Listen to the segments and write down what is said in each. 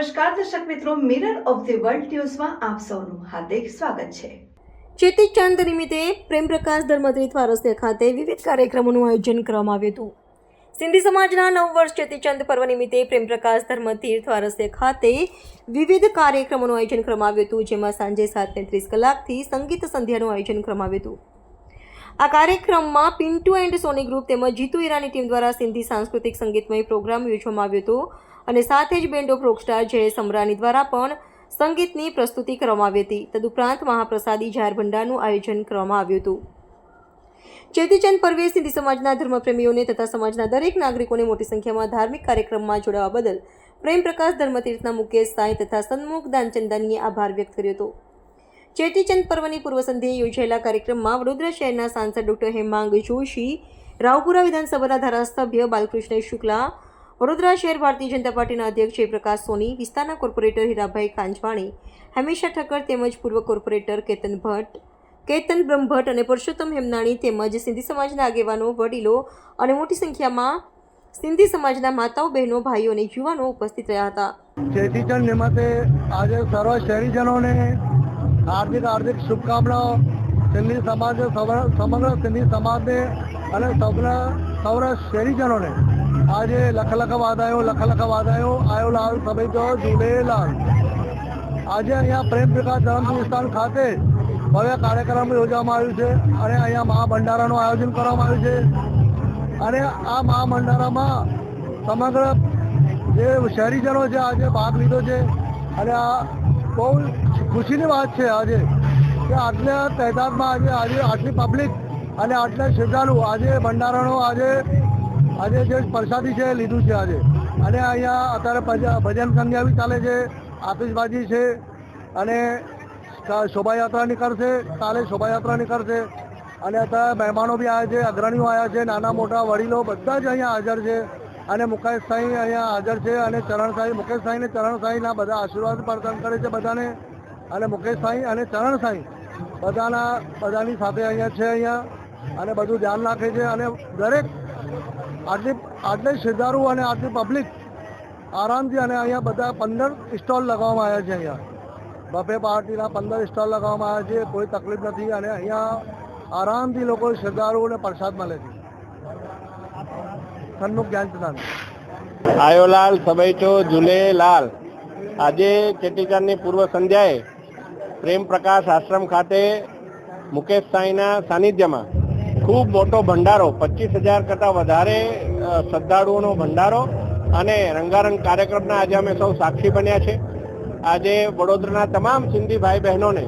નમસ્કાર દર્શક મિત્રો મિરર ઓફ ધી વર્લ્ડ ન્યૂઝમાં આપ સૌનું હાર્દિક સ્વાગત છે. ચેતીચંદ નિમિત્તે પ્રેમપ્રકાશ ધર્મતીર્થ વારસ્ય ખાતે વિવિધ કાર્યક્રમોનું આયોજન કરવામાં આવ્યું હતું. સિંધી સમાજના નવ વર્ષ ચેતીચંદ પર્વ નિમિત્તે પ્રેમપ્રકાશ ધર્મતીર્થ વારસ્ય ખાતે વિવિધ કાર્યક્રમોનું આયોજન કરવામાં આવ્યું હતું, જેમાં સાંજે સાતને ત્રીસ કલાકથી સંગીત સંધ્યાનું આયોજન કરવામાં આવ્યું હતું. આ કાર્યક્રમમાં પિન્ટુ એન્ડ સોની ગ્રુપ તેમજ જીતુ ઈરાની ટીમ દ્વારા સિંધી સાંસ્કૃતિક સંગીતમય પ્રોગ્રામ યોજવામાં આવ્યો હતો. અને સાથે જ band of rockstar Jayesh Samrani દ્વારા પણ સંગીતની પ્રસ્તુતિ કરવામાં આવી હતી. તદુપરાંત મહાપ્રસાદી જાહેર આયોજન કરવામાં આવ્યું હતું. ચેતીચંદ પર્વે સિંધી સમાજના ધર્મપ્રેમીઓને તથા સમાજના દરેક નાગરિકોને મોટી સંખ્યામાં ધાર્મિક કાર્યક્રમમાં જોડાવા બદલ પ્રેમ પ્રકાશ ધર્મતીર્થના મુકેશ સાંઈ તથા સન્મુખ દાનચંદાનીએ આભાર વ્યક્ત કર્યો હતો. ચેતીચંદ પર્વની પૂર્વ સંધ્યાએ યોજાયેલા કાર્યક્રમમાં વડોદરા શહેરના સાંસદ ડોક્ટર હેમાંગ જોશી, રાવપુરા વિધાનસભાના ધારાસભ્ય બાલકૃષ્ણ શુક્લા વડોદરા શહેર ભારતીય જનતા પાર્ટીના અધ્યક્ષ જયપ્રકાશ સોની, વિસ્તારના કોર્પોરેટર હીરાભાઈ કાંજવાણી હંમેશા ઠક્કર તેમજ પૂર્વ કોર્પોરેટર કેતન ભટ્ટ, કેતન બ્રહ્મભટ્ટ અને પુરુષોત્તમ હેમનાણી તેમજ સિંધી સમાજના આગેવાનો, વડીલો અને મોટી સંખ્યામાં સિંધી સમાજના માતાઓ, બહેનો, ભાઈઓ અને યુવાનો ઉપસ્થિત રહ્યા હતા. ચેતીચંદ નિમિત્તે આજે સર્વ શહેરીજનોને હાર્દિક હાર્દિક શુભકામનાઓ. સિંધી સમાજ સમગ્ર સિંધી સમાજને અને સૌના સૌર શહેરીજનોને આજે લખ લખ વાદાયો લખ લખ વાદાયો આયો લાલ સભે જો ઝૂલેલાલ આજે અહીંયા પ્રેમ પ્રકાશ ધર્મ ખાતે ભવ્ય કાર્યક્રમ યોજવામાં આવ્યું છે, અને અહીંયા મહાભંડારાનું આયોજન કરવામાં આવ્યું છે, અને આ મહાભંડારામાં સમગ્ર જે શહેરીજનો છે, આજે ભાગ લીધો છે, અને આ બહુ ખુશીની વાત છે આજે, કે આટલા તહેદાદમાં આજે આજે આટલી પબ્લિક અને આટલા શ્રદ્ધાળુ આજે ભંડારાનો આજે આજે જે પ્રસાદી છે લીધું છે આજે. અને અહીંયા અત્યારે ભજ- ભજન સંધ્યા બી ચાલે છે, આતિશબાજી છે, અને શોભાયાત્રા નીકળશે, કાલે શોભાયાત્રા નીકળશે. અને અત્યારે મહેમાનો બી આવ્યા છે, અગ્રણીઓ આવ્યા છે, નાના મોટા વડીલો બધા જ અહીંયા હાજર છે. અને મુકેશ સાંઈ અહીંયા હાજર છે અને ચરણ સાંઈ, મુકેશ સાંઈ અને ચરણ સાંઈના બધા આશીર્વાદ પ્રદાન કરે છે બધાને. અને મુકેશ સાંઈ અને ચરણ સાંઈ બધાના, બધાની સાથે અહીંયા છે અહીંયા. અને બધું ધ્યાન રાખે છે અને દરેક આટલી આટલી શ્રદ્ધાળુ અને આટલી પબ્લિક આરામથી અને અહીંયા બધા પંદર સ્ટોલ લગાવવામાં આવ્યા છે અહીંયા. બફે પાર્ટીના પંદર સ્ટોલ લગાવવામાં આવ્યા છે, કોઈ તકલીફ નથી અને અહીંયા આરામથી લોકો શ્રદ્ધાળુઓને પ્રસાદ મળે છે. સન્મુખ જ્ઞાનચંદાન આયોલાલ, સબૈચો ઝૂલેલાલ આજે ચેટીચંદની પૂર્વ સંધ્યાએ પ્રેમ પ્રકાશ આશ્રમ ખાતે મુકેશ સાંઈના સાનિધ્યમાં ખૂબ મોટો ભંડારો, પચીસ હજાર કરતાં વધારે શ્રદ્ધાળુઓનો ભંડારો અને રંગારંગ કાર્યક્રમના આજે અમે સૌ સાક્ષી બન્યા છે. આજે વડોદરાના તમામ સિંધી ભાઈ બહેનોને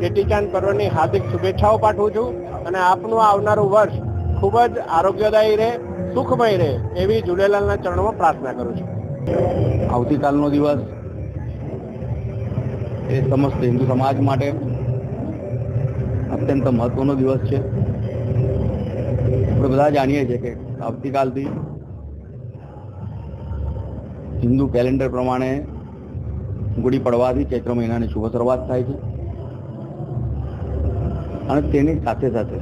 ચેટીચાંદ પર્વની હાર્દિક શુભેચ્છાઓ પાઠવું છું અને આપનું આવનારું વર્ષ ખૂબ જ આરોગ્યદાયી રહે, સુખમય રહે એવી ઝૂલેલાલના ચરણોમાં પ્રાર્થના કરું છું. આવતીકાલનો દિવસ એ સમસ્ત હિન્દુ સમાજ માટે અત્યંત મહત્વનો દિવસ છે. આપણે બધા જાણીએ છીએ કે આવતીકાલથી હિન્દુ કેલેન્ડર પ્રમાણે ગુડી પડવાથી ચૈત્ર મહિનાની શુભ શરૂઆત થાય છે. અને તેની સાથે સાથે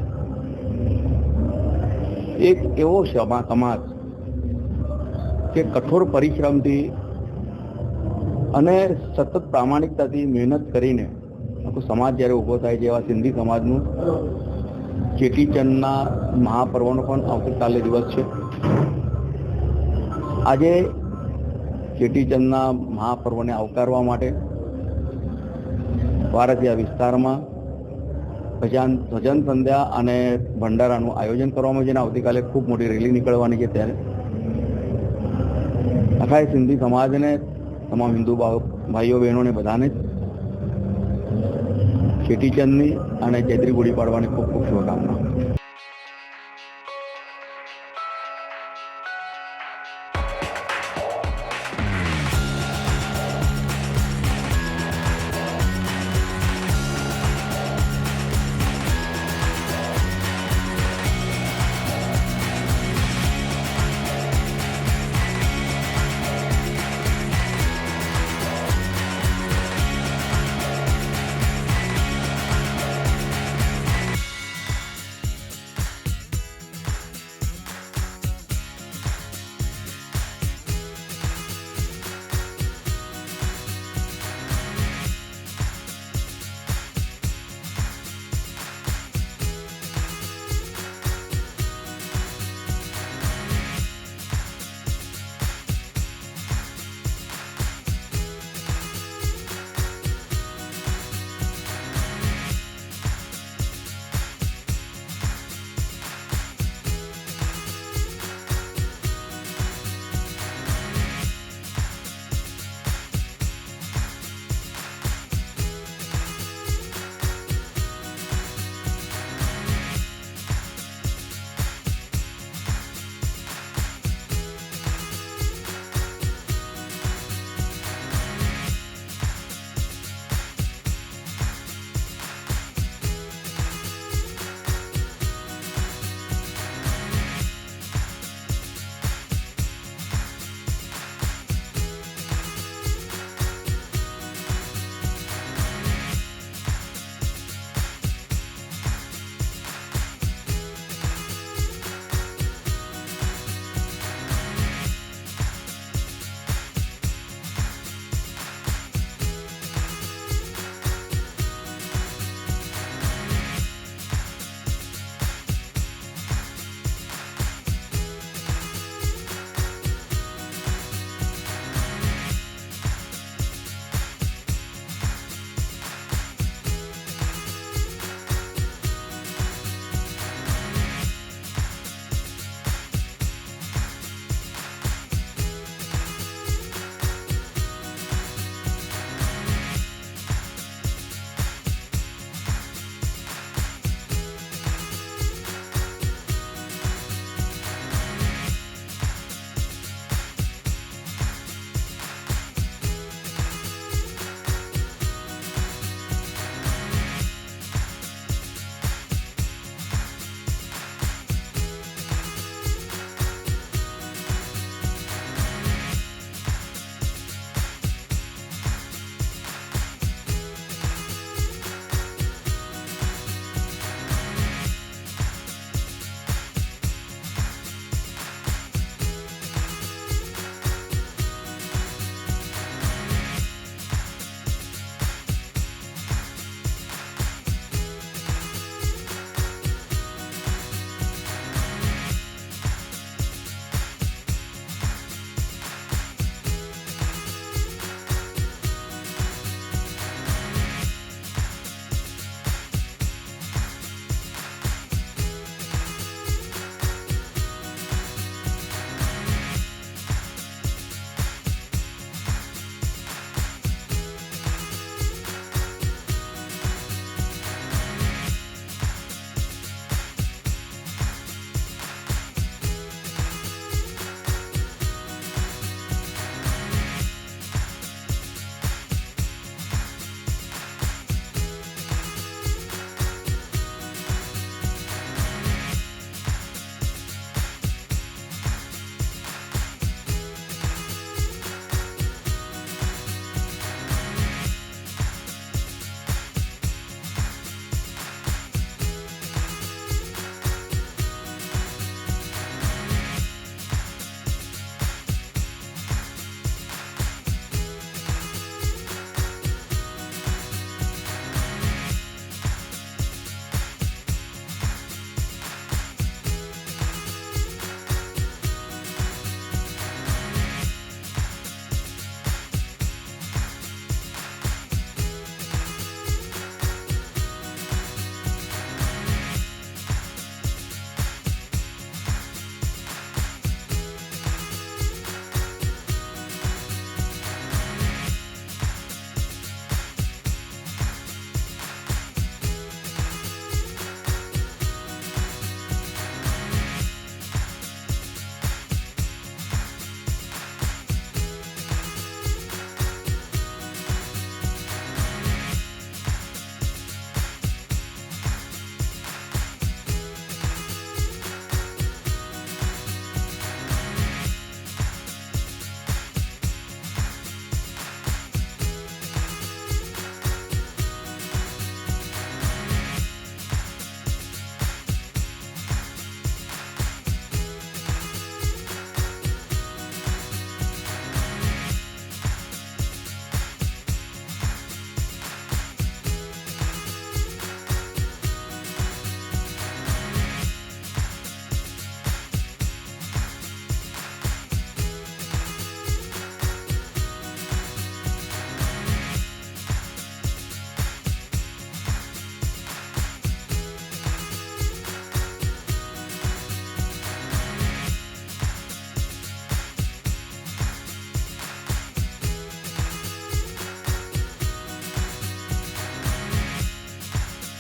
એક એવો સમાજ કે કઠોર પરિશ્રમથી અને સતત પ્રામાણિકતાથી મહેનત કરીને આખો સમાજ જ્યારે ઊભો થાય છે, એવા સિંધી સમાજનું ચેટીચંદના મહાપર્વનો પણ આવતીકાલે દિવસ છે. આજે ચેટીચંદના મહાપર્વને આવકારવા માટે વારસિયા વિસ્તારમાં ભજન ભજન સંધ્યા અને ભંડારાનું આયોજન કરવામાં જેને આવતીકાલે ખૂબ મોટી રેલી નીકળવાની છે ત્યારે. આખા સિંધી સમાજને, તમામ હિન્દુ ભાઈઓ બહેનોને બધાને ચેટીચંદની અને ચૈત્રી ગુડી પાડવાની ખૂબ ખૂબ શુભકામનાઓ